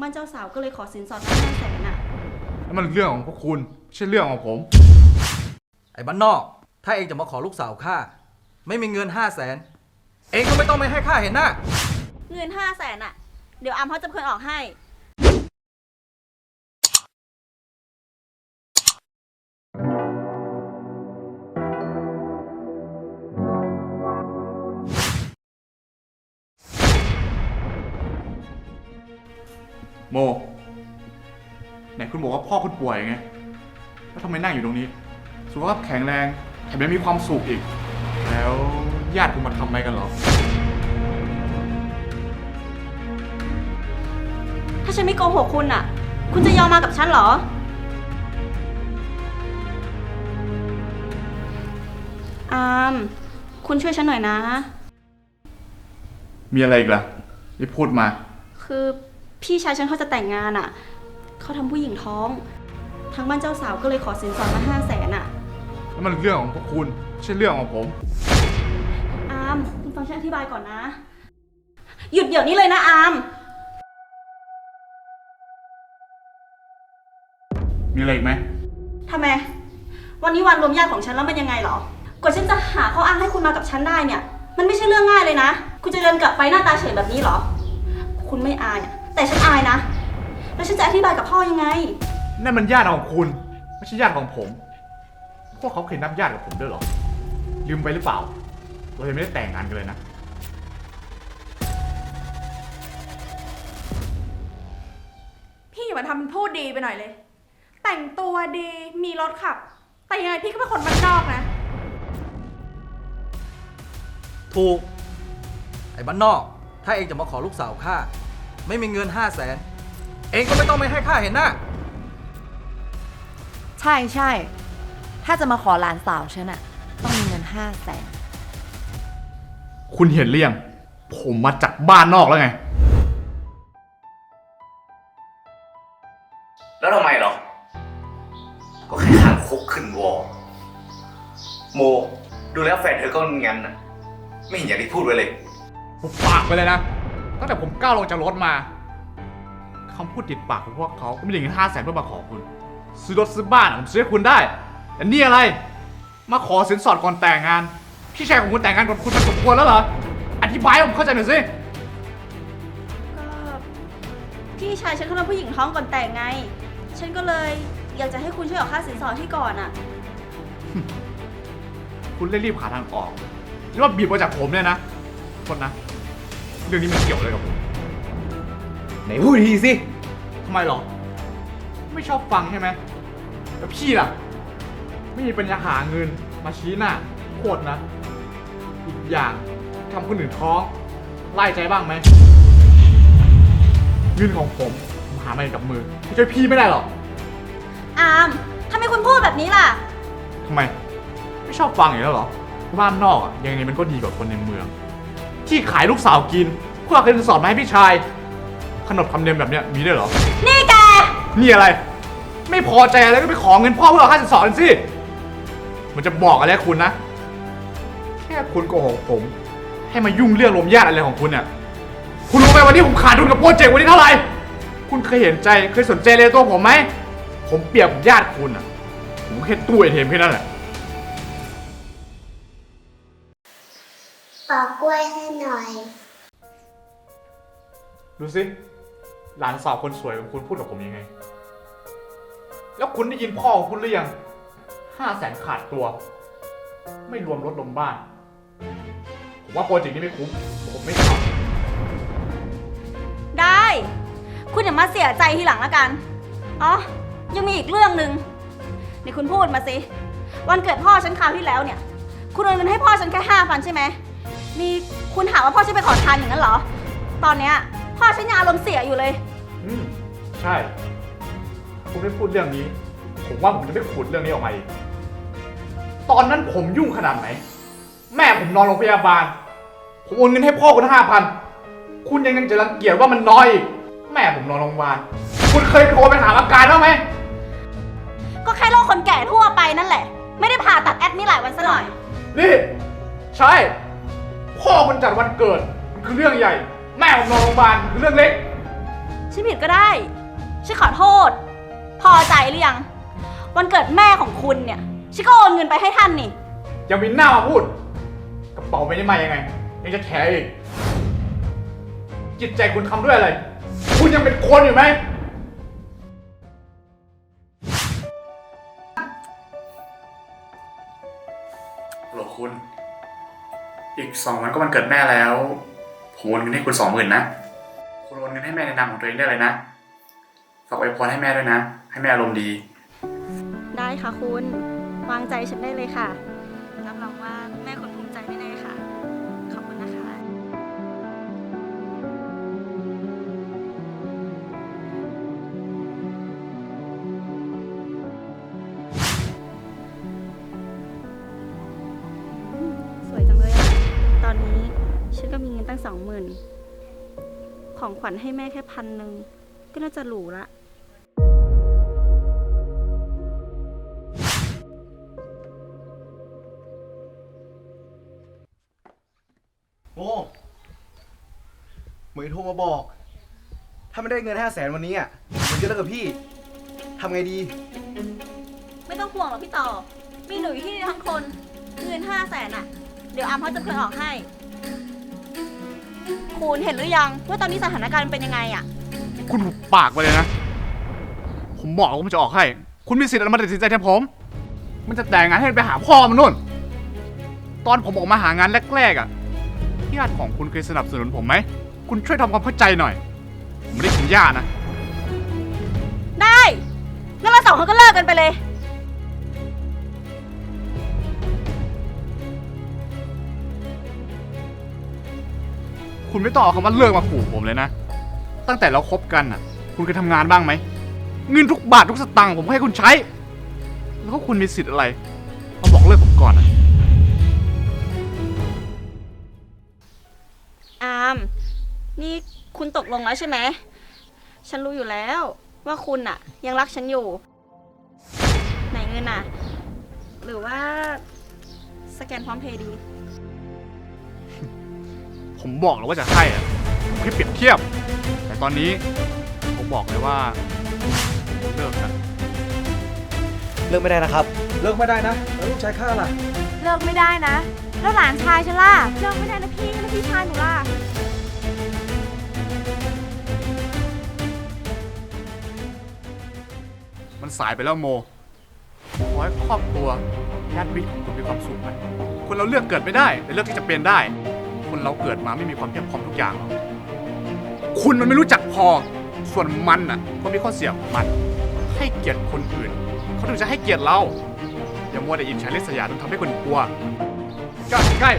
บ้านเจ้าสาวก็เลยขอสินสอดมาห้าแสนอะ นั่นมันเรื่องของพวกคุณไม่ใช่เรื่องของผม ไอ้บ้านนอก ถ้าเองจะมาขอลูกสาวข้าไม่มีเงินห้าแสนเองก็ไม่ต้องไม่ให้ข้าเห็นหน้า เงินห้าแสนอะ เดี๋ยวอามเขาจะเพิ่นออกให้ โม ไหนคุณบอกว่าพ่อคุณป่วยไง แล้วทำไมนั่งอยู่ตรงนี้ สุขภาพแข็งแรง แถมยังมีความสุขอีก แล้วญาติคุณมาทำอะไรกันเหรอ ถ้าฉันไม่โกหกคุณอะ คุณจะยอมมากับฉันเหรอ อาม คุณช่วยฉันหน่อยนะ มีอะไรอีกล่ะที่พูดมา คือ พี่ชายฉันเขาจะแต่งงานอะ เขาทำผู้หญิงท้อง ทางบ้านเจ้าสาวก็เลยขอสินสอดมาห้าแสนอะแล้วมันเรื่องของพวกคุณไม่ใช่เรื่องของผม อามคุณฟังฉันอธิบายก่อนนะ หยุดเดี๋ยวนี้เลยนะอาม มีอะไรอีกไหม ทำไม วันนี้วันรวมญาติของฉันแล้วมันยังไงเหรอ กว่าฉันจะหาข้ออ้างให้คุณมากับฉันได้เนี่ย มันไม่ใช่เรื่องง่ายเลยนะ คุณจะเดินกลับไปหน้าตาเฉยแบบนี้เหรอ คุณไม่อายอะ แต่ฉันอายนะ แล้วฉันจะอธิบายกับพ่อยังไง นั่นมันญาติของคุณ ไม่ใช่ญาติของผม พวกเขาเคยนับญาติกับผมด้วยเหรอ ลืมไปหรือเปล่า เรายังไม่ได้แต่งงานกันเลยนะ พี่อย่ามาทำเป็นพูดดีไปหน่อยเลย แต่งตัวดีมีรถขับ แต่ยังไงพี่ก็เป็นคนบ้านนอกนะ ถูก ไอ้บ้านนอก ถ้าเองจะมาขอลูกสาวข้า ไม่มีเงินห้าแสนเองก็ไม่ต้องไม่ให้ข้าเห็นหน้า ใช่ใช่ ถ้าจะมาขอหลานสาวฉันอะต้องมีเงินห้าแสน คุณเห็นหรือยังผมมาจากบ้านนอกแล้วไง แล้วทำไมเหรอ ก็แค่ข้างคุกขึ้นวอโม ดูแล้วแฟนเธอก็งั้นน่ะไม่เห็นอย่างที่พูดไว้เลย ผมปากไปเลยนะ ตั้งแต่ผมก้าวลงจากรถมาคำพูดติดปากของพวกเขาก็ไม่ได้เงินห้าแสนเพื่อมาขอคุณ ซื้อรถซื้อบ้านอะผมซื้อให้คุณได้แต่นี่อะไร มาขอสินสอดก่อนแต่งงาน พี่ชายของคุณแต่งงานก่อนคุณมันสมควรแล้วเหรอ อธิบายให้ผมเข้าใจหน่อยสิ ก็พี่ชายฉันเขาทำผู้หญิงท้องก่อนแต่งไง ฉันก็เลยอยากจะให้คุณช่วยออกค่าสินสอดที่ก่อนอะคุณเร่งรีบหาทางออกหรือว่าบีบมาจากผมเนี่ยนะคนนะ เรื่องนี้มันเกี่ยวอะไรกับผมไหนพูดทีสิทำไมหรอ ไม่ชอบฟังใช่ไหมแล้วพี่ล่ะ ไม่มีปัญญาหาเงิน มาชี้หน้าโคตรนะ อีกอย่างทำคนอื่นท้อง ไล่ใจบ้างไหมเงินของผมผมหามาเองกับมือไม่ช่วยพี่ไม่ได้หรอกอามทำไมคุณพูดแบบนี้ล่ะ ทำไม ไม่ชอบฟังอย่างนี้แล้วเหรอบ้านนอกอะยังไงมันก็ดีกว่าคนในเมือง ที่ขายลูกสาวกินเพื่อเอาเงินสอดมาให้พี่ชาย ขนบคำเนียมแบบเนี้ยมีด้วยเหรอ นี่แก นี่อะไร ไม่พอใจอะไรก็ไปขอเงินพ่อเพื่อเอาค่าสินสอดสิ มันจะบอกอะไรให้คุณนะ แค่คุณโกหกผม ให้มายุ่งเรื่องลมญาติอะไรของคุณเนี่ย คุณรู้ไหมวันนี้ผมขาดทุนกับโปรเจกต์วันนี้เท่าไหร่ คุณเคยเห็นใจเคยสนใจเลยตัวผมไหม ผมเปรียบกับญาติคุณอะ ผมแค่ตู้ไอเทมแค่นั้นแหละ ปอกกล้วยให้หน่อย ดูสิ หลานสาวคนสวยของคุณพูดกับผมยังไง แล้วคุณได้ยินพ่อของคุณหรือยังห้าแสนขาดตัว ไม่รวมรถลมบ้าน ผมว่าโปรเจกต์นี้ไม่คุ้ม ผมไม่ทได้ คุณอย่ามาเสียใจทีหลังละกัน อ๋อ ยังมีอีกเรื่องหนึ่งนี่คุณพูดมาสิ วันเกิดพ่อฉันคราวที่แล้วเนี่ย คุณโอนเงินให้พ่อฉันแค่ห้าพันใช่ไหม นี่คุณถามว่าพ่อฉันไปขอทานอย่างนั้นเหรอ ตอนเนี้ยพ่อฉันยังอารมณ์เสียอยู่เลยำอืมใช่ คุณไม่พูดเรื่องนี้ ผมว่าผมจะไม่ขุดเรื่องนี้ออกมาอีก ตอนนั้นผมยุ่งขนาดไหน แม่ผมนอนโรงพยาบาล ผมโอนเงินให้พ่อคุณห้าพัน คุณยังยังจะรังเกียจว่ามันน้อยอีก แม่ผมนอนโรงพยาบาล คุณเคยโทรไปถามอาการบ้างไหม ก็แค่โรคคนแก่ทั่วไปนั่นแหละ ไม่ได้ผ่าตัดแอดมิดหลายวันซะหน่อย นี่ ใช่ พ่อมันจัดวันเกิดมันคือเรื่องใหญ่ แม่ผมนอนโรงพยาบาลคือเรื่องเล็กฉันฉันผิดก็ได้ฉันขอโทษ พอใจหรือยัง วันเกิดแม่ของคุณเนี่ยฉันก็โอนเงินไปให้ท่านนี่ยังมีหน้ามาพูด กระเป๋าไม่ได้มายังไง ยังจะแฉอีก จิตใจคุณทำด้วยอะไร คุณยังเป็นคนอยู่ไหม สองวันก็วันเกิดแม่แล้ว ผมโอนเงินให้คุณสองหมื่นนะ คุณโอนเงินให้แม่ในนามของตัวเองได้เลยนะ ฝากไว้พรให้แม่ด้วยนะ ให้แม่อารมณ์ดี ได้ค่ะคุณ วางใจฉันได้เลยค่ะ ตั้งสองหมื่นของขวัญให้แม่แค่พันหนึ่งก็น่าจะหรูละโอ้เหมยโทรมาบอก ถ้าไม่ได้เงินห้าแสนวันนี้อะผมจะเลิกกับพี่ทำไงดี ไม่ต้องห่วงหรอกพี่ต่อ มีหนูอยู่ที่นี่ทั้งคน เงินห้าแสนอะเดี๋ยวอามเขาจะคืนออกให้ คุณเห็นหรือยังว่าตอนนี้สถานการณ์เป็นยังไงอะคุณหุบปากไปเลยนะ ผมบอกว่าผมจะออกให้ คุณมีสิทธิ์อะไรมาตัดสินใจแทนผม มันจะแต่งงานให้มันไปหาพ่อมันนู่น ตอนผมออกมาหางานแรกๆอะญาติของคุณเคยสนับสนุนผมไหม คุณช่วยทำความเข้าใจหน่อย ผมไม่ได้ถึงญาตินะ ได้ งั้นเราสองคนก็เลิกกันไปเลย คุณไม่ต้องเอาคำว่าเลิกมาขู่ผมเลยนะ ตั้งแต่เราคบกันอะ คุณเคยทำงานบ้างไหม เงินทุกบาททุกสตางค์ผมให้คุณใช้ แล้วคุณมีสิทธิ์อะไรมาบอกเลิกผมก่อนอะ อามนี่คุณตกลงแล้วใช่ไหม ฉันรู้อยู่แล้วว่าคุณอะยังรักฉันอยู่ ไหนเงินอะหรือว่าสแกนพร้อมเพย์ดี ผมบอกแล้วว่าจะให้อะผมแค่เปรียบเทียบ แต่ตอนนี้ผมบอกเลยว่าผมเลิกนะเลิกไม่ได้นะครับ เลิกไม่ได้นะแล้วลูกชายข้าล่ะ เลิกไม่ได้นะ แล้วหลานชายฉันล่ะ เลิกไม่ได้นะพี่แล้วพี่ชายหนูล่ะ มันสายไปแล้วโมขอให้ครอบครัวญาติมิตรของคุณมีความสุขนะคนเราเลือกเกิดไม่ได้ แต่เลือกที่จะเป็นได้ คนเราเกิดมาไม่มีความเพียบพร้อมทุกอย่างหรอกคุณมันไม่รู้จักพอ ส่วนมันน่ะก็มีข้อเสียของมัน ให้เกียรติคนอื่น เขาถึงจะให้เกียรติเรา อย่ามัวแต่อิจฉาริษยาจนทำให้คนกลัวกล้ใกล้